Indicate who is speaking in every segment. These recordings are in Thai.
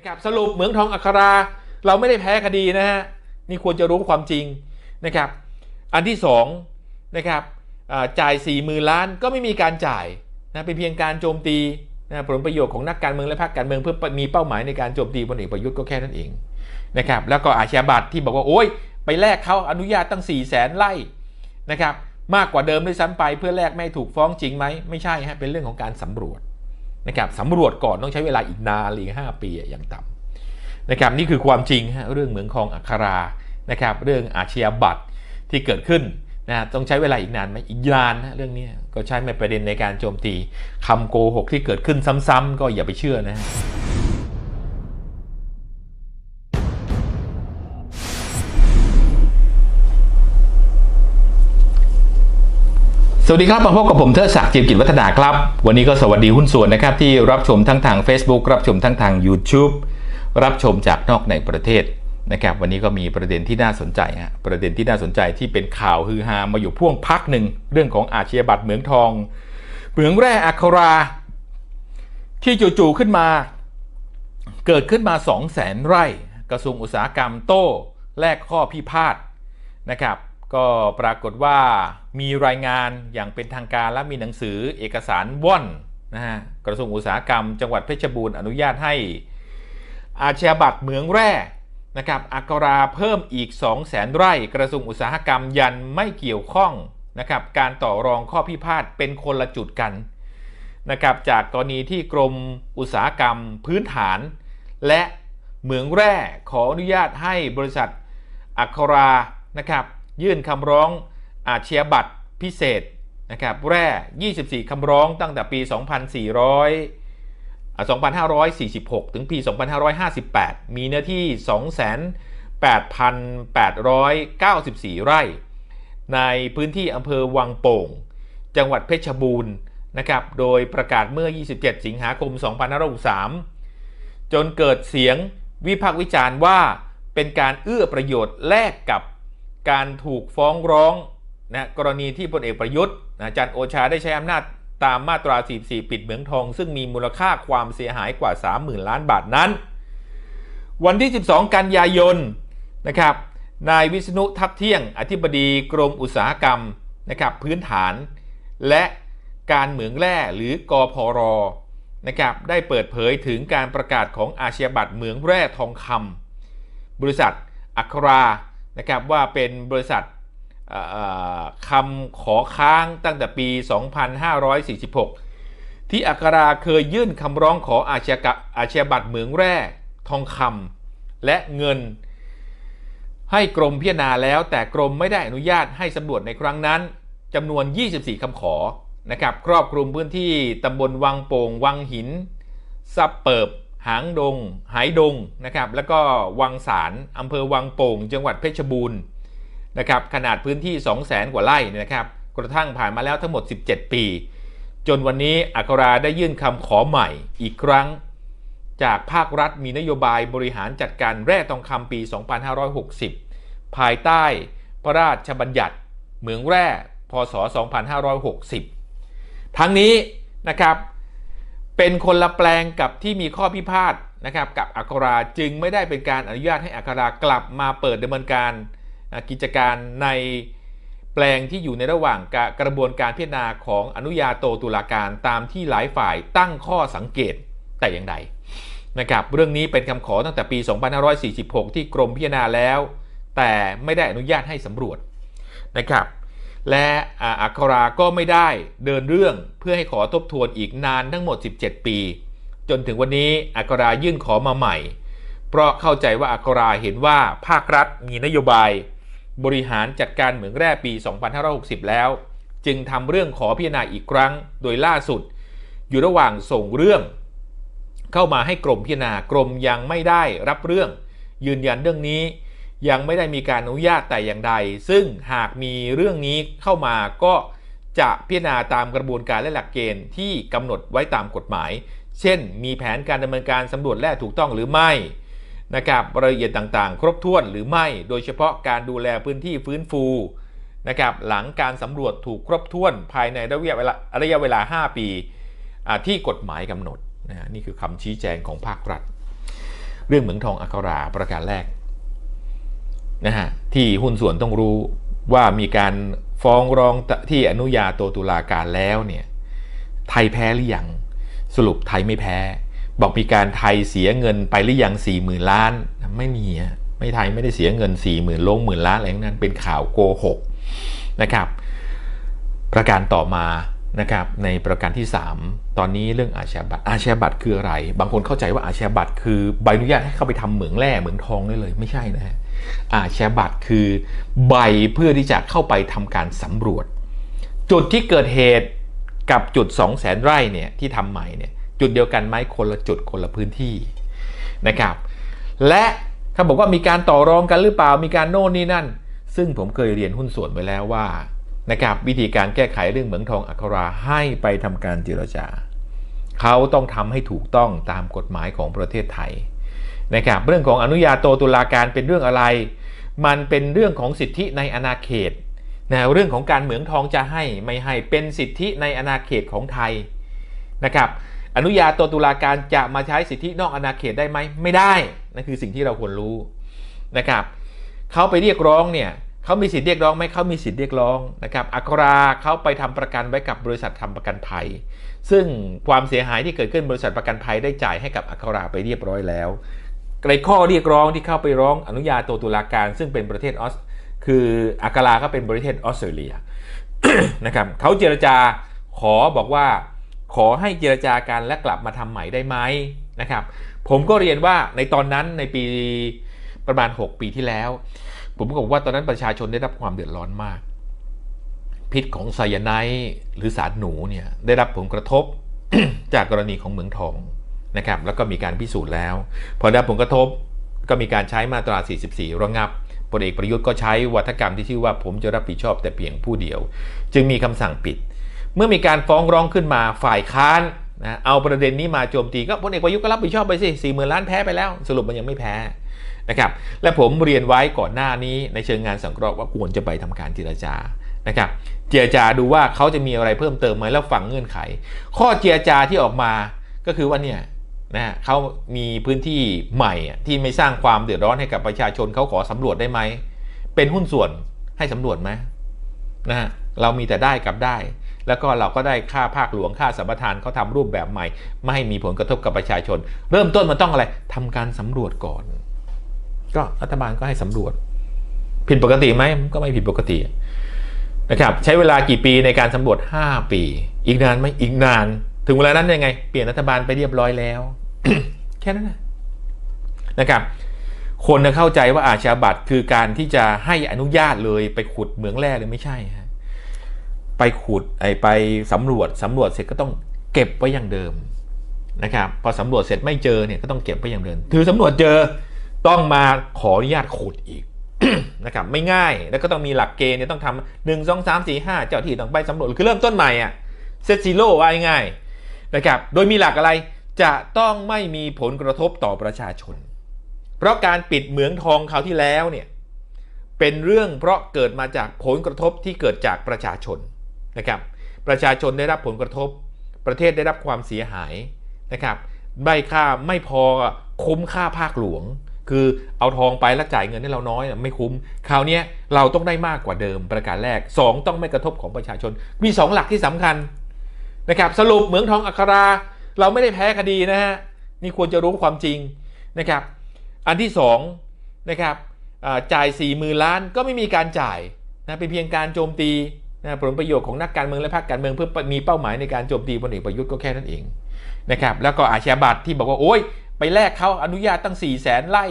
Speaker 1: นะครับสรุปเหมืองทองอัครา เราไม่ได้แพ้คดีนะฮะนี่ควรจะรู้ความจริงนะครับอันที่สองนะครับจ่าย4ี่หมื่นล้านก็ไม่มีการจ่ายนะเป็นเพียงการโจมตีนะผลประโยชน์ของนักการเมืองและพรรคการเมืองเพื่อมีเป้าหมายในการโจมตีพลเอกประยุทธ์ก็แค่นั้นเองนะครับแล้วก็อาชญาบัตรที่บอกว่าโอ๊ยไปแลกเขาอนุญาตตั้ง4ี่แสนไร่นะครับมากกว่าเดิมด้วยซ้ำไปเพื่อแลกไม่ถูกฟ้องจริงไหมไม่ใช่ฮะเป็นเรื่องของการสำรวจ นะครับสำรวจก่อนต้องใช้เวลาอีกนานหรือห้าปีอย่างต่ำนะครับนี่คือความจริงเรื่องเหมืองคลองอัครานะครับเรื่องอาชญาบัตรที่เกิดขึ้นนะต้องใช้เวลาอีกนานไหมอีกนานนะเรื่องนี้ก็ใช้เป็นประเด็นในการโจมตีคำโกหกที่เกิดขึ้นซ้ำๆก็อย่าไปเชื่อนะ สวัสดีครับมาพบกับผมเทอศักดิ์จิมกิจวัฒนาครับ วันนี้ก็สวัสดีหุ้นส่วนนะครับ ที่รับชมทั้งทาง Facebook รับชมทั้งทาง YouTube รับชมจากนอกในประเทศนะครับ วันนี้ก็มีประเด็นที่น่าสนใจฮะประเด็นที่น่าสนใจที่เป็นข่าวฮือฮามาอยู่พ่วงพักหนึ่งเรื่องของอาชญาบัตรเหมืองทองเหมืองแร่อัครา ที่จู่ๆขึ้นมา เกิดขึ้นมา 2 0 0แสนไร่ กระทรวงอุตสาหกรรมโต้แลกข้อพิพาทนะครับ ก็ปรากฏว่ามีรายงานอย่างเป็นทางการและมีหนังสือเอกสารว่อนนะฮะกระทรวงอุตสาหกรรม จังหวัดเพชรบูรณ์อนุญาตให้ อาชญาบัตรเหมืองแร่นะครับอักราเพิ่มอีก 2 0 0แสนไร่ กระทรวงอุตสาหกรรมยันไม่เกี่ยวข้องนะครับการต่อรองข้อพิพาทเป็นคนละจุดกันนะครับจากกรณีที่กรมอุตสาหกรรมพื้นฐาน และเหมืองแร่ขออนุญาตให้บริษัทอัครานะครับ ยื่นคำร้องอาชญาบัตรพิเศษนะครับแร่ 24 คำร้องตั้งแต่ปี 2400อ่า2546 ถึงปี 2558 มีเนื้อที่ 28,894 ไร่ ในพื้นที่อำเภอวังโป่ง จังหวัดเพชรบูรณ์นะครับ โดยประกาศเมื่อ 27 สิงหาคม 2563 จนเกิดเสียงวิพากษ์วิจารณ์ว่าเป็นการเอื้อประโยชน์แลกกับ การถูกฟ้องร้องนะกรณีที่พลเอกประยุทธ์นะจันโอชาได้ใช้อำนาจตามมาตรา 44 ปิดเหมืองทอง ซึ่งมีมูลค่าความเสียหายกว่า 30,000 ล้านบาทนั้น วันที่ 12 กันยายนนะครับนายวิษณุทัพเที่ยง อธิบดีกรมอุตสาหกรรมนะครับพื้นฐาน และการเหมืองแร่หรือกอพรนะครับได้เปิดเผยถึงการประกาศของอาชญาบัตรเหมืองแร่ทองคำบริษัทอัครา นะครับว่าเป็นบริษัทคำขอค้างตั้งแต่ปี 2546 ที่อัคราเคยยื่นคำร้องขออาชญากะอาชญาบัตรเหมืองแร่ทองคำและเงิน ให้กรมพิจารณาแล้วแต่กรมไม่ได้อนุญาตให้สำรวจในครั้งนั้นจำนวน 24 คำขอนะครับครอบคลุมพื้นที่ตำบลวังโป่ง วังหินซับเปิบ หางดง หายดงนะครับแล้วก็วังสารอำเภอวังโป่ง จังหวัดเพชรบูรณ์นะครับขนาดพื้นที่ 2 0 0แสนกว่าไร่นยนะครับกระทั่งผ่านมาแล้วทั้งหมด 17 ปี จนวันนี้อัคราได้ยื่นคำขอใหม่อีกครั้ง จากภาครัฐมีนโยบายบริหารจัดการแร่ทองคำปี 2560 ภายใต้พระราชบัญญัติเหมืองแร่พศ 2560 ทั้งนี้นะครับ เป็นคนละแปลงกับที่มีข้อพิพาทนะครับ กับอัคราจึงไม่ได้เป็นการอนุญาตให้อัครากลับมาเปิดดำเนินการกิจการในแปลงที่อยู่ในระหว่างกะกระบวนการพิจารณาของอนุญาโตตุลาการตามที่หลายฝ่ายตั้งข้อสังเกตแต่อย่างใดนะครับเรื่องนี้เป็นคำขอตั้งแต่ปี 2546 ที่กรมพิจารณาแล้ว แต่ไม่ได้อนุญาตให้สำรวจนะครับ และอัคราก็ไม่ได้เดินเรื่องเพื่อให้ขอทบทวนอีกนานทั้งหมด 17 ปี จนถึงวันนี้อัครายื่นขอมาใหม่ เพราะเข้าใจว่าอัคราเห็นว่าภาครัฐมีนโยบาย บริหารจัดการเหมืองแร่ปี 2560 แล้ว จึงทำเรื่องขอพิจารณาอีกครั้ง โดยล่าสุด อยู่ระหว่างส่งเรื่อง เข้ามาให้กรมพิจารณากรมยังไม่ได้รับเรื่อง ยืนยันเรื่องนี้ ยังไม่ได้มีการอนุญาตแต่อย่างใด ซึ่งหากมีเรื่องนี้เข้ามาก็จะพิจารณาตามกระบวนการและหลักเกณฑ์ที่กำหนดไว้ตามกฎหมาย เช่น มีแผนการดำเนินการสำรวจแร่ถูกต้องหรือไม่นะครับรายละเอียดต่างๆ ครบถ้วนหรือไม่ โดยเฉพาะการดูแลพื้นที่ฟื้นฟูนะครับหลังการสำรวจถูกครบถ้วนภายในระยะเวลาระยะเวลา 5 ปีที่กฎหมายกำหนดนะนี่คือคำชี้แจงของภาครัฐ เรื่องเหมืองทองอัคราประการแรก นะฮะที่หุ้นส่วนต้องรู้ว่ามีการฟ้องร้องที่อนุญาโตตุลาการแล้วเนี่ยไทยแพ้หรือยังสรุปไทยไม่แพ้ บอกมีการไทยเสียเงินไปหรือยังสี่หมื่นล้าน ไม่มีไม่ไทยไม่ได้เสียเงิน4ี่หมื่นลงหมื่นล้านอะไรนั้นเป็นข่าวโกหกนะครับ ประการต่อมานะครับในประการที่ 3 ตอนนี้เรื่องอาชญาบัตรอาชญาบัตรคืออะไร บางคนเข้าใจว่าอาชญาบัตรคือใบอนุญาตให้เข้าไปทำเหมืองแร่เหมืองทองได้เลยไม่ใช่นะฮะ อาชญาบัตรคือใบเพื่อที่จะเข้าไปทำการสำรวจ จุดที่เกิดเหตุกับจุด 2 0 0แสนไร่เนี่ยที่ทำใหม่เนี่ยจุดเดียวกันไหมคนละจุดคนละพื้นที่นะครับ และเขาบอกว่ามีการต่อรองกันหรือเปล่ามีการโน่นนี่นั่น ซึ่งผมเคยเรียนหุ้นส่วนไว้แล้วว่านะครับวิธีการแก้ไขเรื่องเหมืองทองอัคราให้ไปทำการเจรจาเขาต้องทำให้ถูกต้องตามกฎหมายของประเทศไทย นะครับเรื่องของอนุญาโตตุลาการเป็นเรื่องอะไร มันเป็นเรื่องของสิทธิในอาณาเขตนะเรื่องของการเหมืองทองจะให้ไม่ให้เป็นสิทธิในอาณาเขตของไทยนะครับอนุญาโตตุลาการจะมาใช้สิทธินอกอาณาเขตได้ไหมไม่ได้นั่นคือสิ่งที่เราควรรู้นะครับเขาไปเรียกร้องเนี่ยเขามีสิทธิเรียกร้องไหมเขามีสิทธิเรียกร้องนะครับอัคราเขาไปทำประกันไว้กับบริษัททำประกันภัย ซึ่งความเสียหายที่เกิดขึ้นบริษัทประกันภัยได้จ่ายให้กับอัคราไปเรียบร้อยแล้ว ในข้อเรียกร้องที่เข้าไปร้องอนุญาโตตุลาการ ซึ่งเป็นประเทศออสคืออัคราเขาเป็นประเทศออสเตรเลียนะครับเขาเจรจาขอบอกว่าขอให้เจรจากันและกลับมาทำใหม่ได้ไหมนะครับ ผมก็เรียนว่าในตอนนั้นในปีประมาณ 6 ปีที่แล้ว ผมก็บอกว่าตอนนั้นประชาชนได้รับความเดือดร้อนมาก พิษของไซยาไนด์หรือสารหนูเนี่ยได้รับผลกระทบจากกรณีของเหมืองทอง นะครับแล้วก็มีการพิสูจน์แล้ว พอได้ผลกระทบก็มีการใช้มาตรา 44 ระงับพลเอกประยุทธ์ก็ใช้วัฒกรรมที่ชื่อว่าผมจะรับผิดชอบแต่เพียงผู้เดียว จึงมีคำสั่งปิด เมื่อมีการฟ้องร้องขึ้นมาฝ่ายค้านนะเอาประเด็นนี้มาโจมตีก็พลเอกประยุทธ์ก็รับผิดชอบไปสิสี่หมื่นล้านแพ้ไปแล้ว สรุปมันยังไม่แพ้นะครับและผมเรียนไว้ก่อนหน้านี้ในเชิงงานสังเคราะห์ว่าควรจะไปทำการเจรจานะครับเจรจาดูว่าเขาจะมีอะไรเพิ่มเติมไหมแล้วฟังเงื่อนไข ข้อเจรจาที่ออกมาก็คือว่าเนี่ย นะเขามีพื้นที่ใหม่ที่ไม่สร้างความเดือดร้อนให้กับประชาชนเขาขอสำรวจได้ไหม เป็นหุ้นส่วนให้สำรวจไหมนะฮะเรามีแต่ได้กับได้ แล้วก็เราก็ได้ค่าภาคหลวงค่าสัมปทานเขาทำรูปแบบใหม่ ไม่ให้มีผลกระทบกับประชาชน เริ่มต้นมันต้องอะไรทำการสำรวจก่อน ก็รัฐบาลก็ให้สำรวจ ผิดปกติไหมก็ไม่ผิดปกตินะครับใช้เวลากี่ปีในการสำรวจ 5 ปี อีกนานไหมอีกนาน ถึงเวลานั้นยังไง เปลี่ยนรัฐบาลไปเรียบร้อยแล้ว แค่นั้นนะนะครับ คนเข้าใจว่าอาชญาบัตรคือการที่จะให้อนุญาตเลยไปขุดเหมืองแร่เลยไม่ใช่ฮะไปขุดไอไปสำรวจสำรวจเสร็จก็ต้องเก็บไว้อย่างเดิมนะครับพอสำรวจเสร็จไม่เจอเนี่ยก็ต้องเก็บไว้อย่างเดิมถือสำรวจเจอต้องมาขออนุญาตขุดอีกนะครับไม่ง่ายแล้วก็ต้องมีหลักเกณฑ์เนี่ยต้องทำหนึ่งสองสามสี่ห้าเจ้าที่ต้องไปสำรวจคือเริ่มต้นใหม่อะเซตซีโร่ว่าง่ายนะครับโดยมีหลักอะไร จะต้องไม่มีผลกระทบต่อประชาชน เพราะการปิดเหมืองทองคราวที่แล้วเนี่ยเป็นเรื่องเพราะเกิดมาจากผลกระทบที่เกิดจากประชาชนนะครับประชาชนได้รับผลกระทบ ประเทศได้รับความเสียหายนะครับใบค่าไม่พอคุ้มค่าภาคหลวง คือเอาทองไปแล้วจ่ายเงินให้เราน้อยไม่คุ้มคราวนี้เราต้องได้มากกว่าเดิมประการแรก 2 ต้องไม่กระทบของประชาชน มี 2 หลักที่สำคัญนะครับสรุปเหมืองทองอัครา เราไม่ได้แพ้คดีนะฮะนี่ควรจะรู้ความจริงนะครับ อันที่2นะครับจ่าย4ี่หมื่นล้านก็ไม่มีการจ่ายนะเป็นเพียงการโจมตีนะผลประโยชน์ของนักการเมืองและพรรคการเมืองเพื่อมีเป้าหมายในการโจมตีพลเอกประยุทธ์ก็แค่นั้นเองนะครับแล้วก็อาชญาบัตรที่บอกว่าโอ้ยไปแลกเขาอนุญาตตั้ง4ี่แสนไร่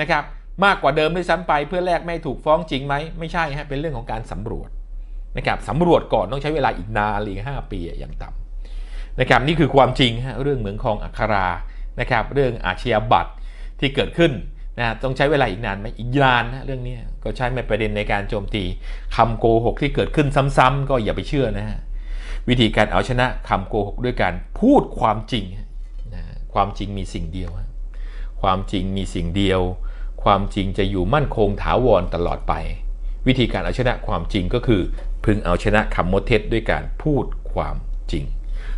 Speaker 1: นะครับมากกว่าเดิมด้วยซ้ำไปเพื่อแลกไม่ถูกฟ้องจริงไหมไม่ใช่ฮะเป็นเรื่องของการสำรวจนะครับสำรวจก่อนต้องใช้เวลาอีกนานอีกห้าปีอย่างต่ำ นะครับนี่คือความจริงฮะเรื่องเหมืองทองอัครานะครับเรื่องอาชญาบัตรที่เกิดขึ้นนะต้องใช้เวลาอีกนานไหมอีกนานนะเรื่องนี้ก็ใช้เป็นประเด็นในการโจมตีคำโกหกที่เกิดขึ้นซ้ำๆก็อย่าไปเชื่อนะฮะวิธีการเอาชนะคำโกหกด้วยการพูดความจริงนะความจริงมีสิ่งเดียว ความจริงมีสิ่งเดียว ความจริงจะอยู่มั่นคงถาวรตลอดไป วิธีการเอาชนะความจริงก็คือ พึงเอาชนะคำมดเท็จด้วยการพูดความจริง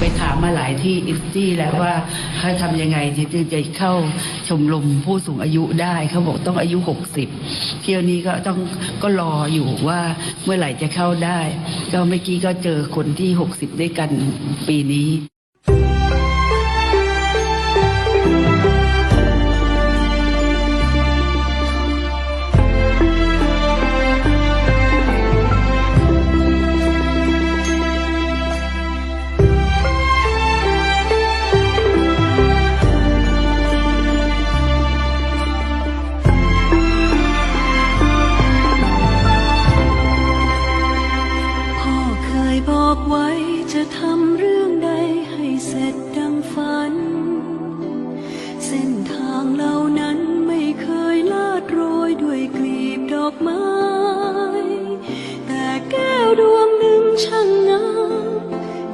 Speaker 2: ไปถามมาหลายที่อิสตี้แล้วว่าเขาทำยังไงจึงจะเข้าชมรมผู้สูงอายุได้เขาบอกต้องอายุ 60 เที่ยวนี้ก็ต้องก็รออยู่ว่าเมื่อไหร่จะเข้าได้ ก็เมื่อกี้ก็เจอคนที่ 60 ด้วยกันปีนี้
Speaker 3: เหล่านั้นไม่เคยลาดโรยด้วยกลีบดอกไม้ แต่แก้วดวงหนึ่งช่างงาม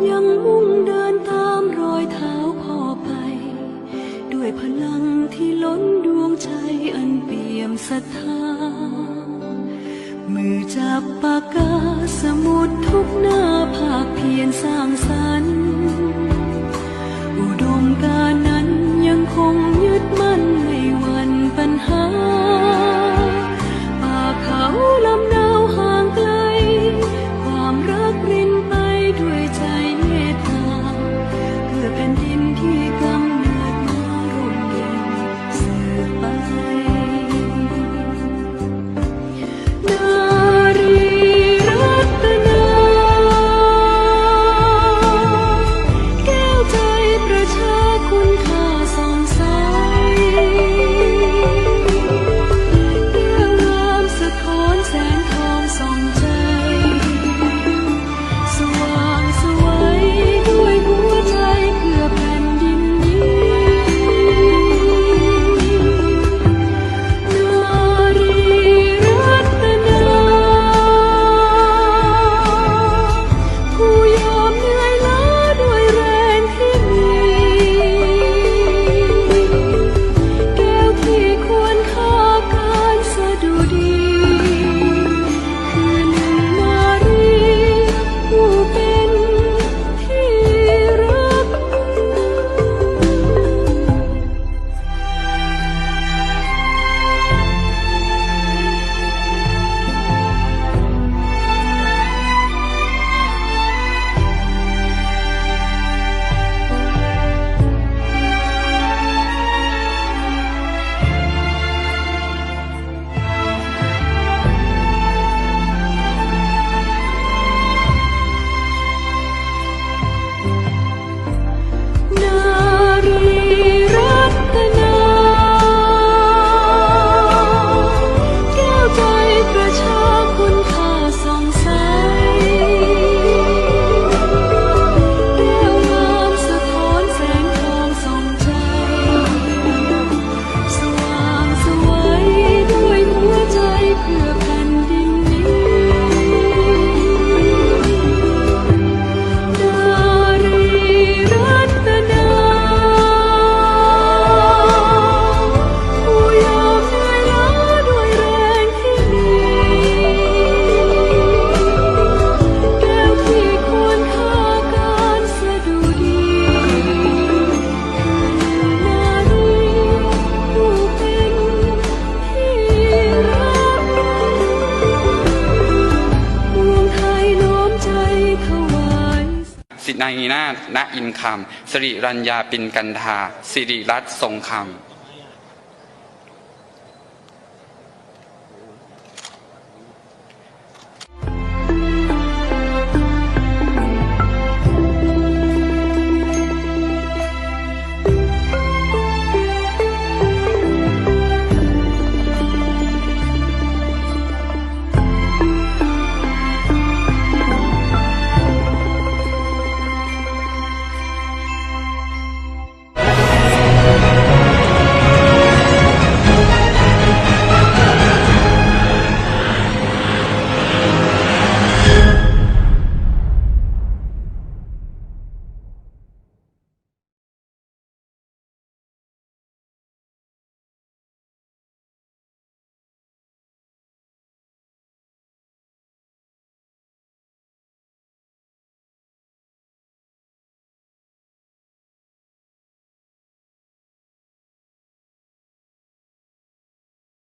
Speaker 3: ยังมุ่งเดินตามรอยเท้าพ่อไป ด้วยพลังที่ล้นดวงใจอันเปี่ยมศรัทธา มือจับปากกาสมุดทุกหน้าภาคเพียรสร้างสรร ป นางีนา
Speaker 4: ณอินคำสิริรัญญาปินกันธาสิริรัตน์ทรงคำ